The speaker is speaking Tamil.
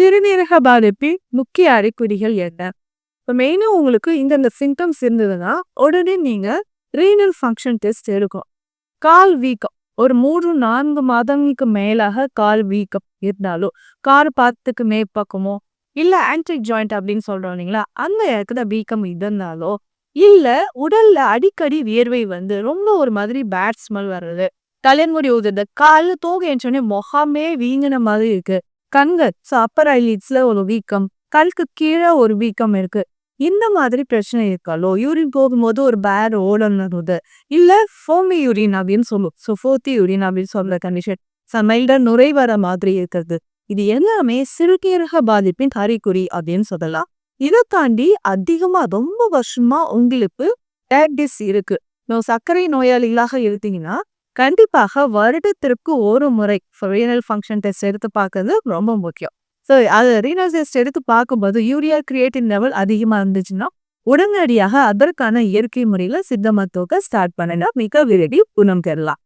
சிறுநீரக பாதிப்பின் முக்கிய அறிகுறிகள் என்ன? இப்போ மெயினாக உங்களுக்கு இந்தந்த சிம்டம்ஸ் இருந்ததுன்னா உடனே நீங்கள் ரீனல் ஃபங்க்ஷன் டெஸ்ட் எடுக்கும் கால் வீக்கம். ஒரு மூன்று நான்கு மாதங்களுக்கு மேலாக கால் வீக்கம் இருந்தாலும் கால் பாதத்துக்கு மேற்பக்கமோ இல்லை ஆன்ட்ரிக் ஜாயிண்ட் அப்படின்னு சொல்கிறோம் இல்லைங்களா அந்த இடத்துல வீக்கம் இருந்தாலோ இல்லை உடல்ல அடிக்கடி வியர்வை வந்து ரொம்ப ஒரு மாதிரி பேட் ஸ்மெல் வர்றது தலைமுறை ஊதுறது காலில் தூங்க எழுந்தோடனே முகமே வீங்கின மாதிரி இருக்கு. கண்கள் ஸோ அப்பர் ஐலீட்ஸ்ல ஒரு வீக்கம் கல்க்கு கீழே ஒரு வீக்கம் இருக்கு. இந்த மாதிரி பிரச்சனை இருக்காலோ யூரின் போகும்போது ஒரு பேர் ஓடணுது இல்ல ஃபோமி யூரின் அப்படின்னு சொல்லும் ஸோ ஃபோர்த்தி யூரின் அப்படின்னு சொல்ற கண்டிஷன் சமையல்ட நுரை வர மாதிரி இருக்கிறது இது எல்லாமே சிறுநீரக பாதிப்பின் அறிகுறி அப்படின்னு சொல்லலாம். இதை தாண்டி அதிகமா ரொம்ப வருஷமா உங்களுக்கு டயபிட்டிஸ் இருக்கு. சர்க்கரை நோயாளிகளாக இருந்தீங்கன்னா கண்டிப்பாக வருடத்திற்கு ஒரு முறை ரீனல் ஃபங்க்ஷன் டெஸ்ட் எடுத்து பார்க்கறது ரொம்ப முக்கியம். ஸோ அது ரீனல் டெஸ்ட் எடுத்து பார்க்கும்போது யூரியா கிரியேட்டின் லெவல் அதிகமாக இருந்துச்சுன்னா உடனடியாக அதற்கான இயற்கை முறையில் சித்த மருத்துவத்தை ஸ்டார்ட் பண்ணினா மிக விரைவில் குணம் பெறலாம்.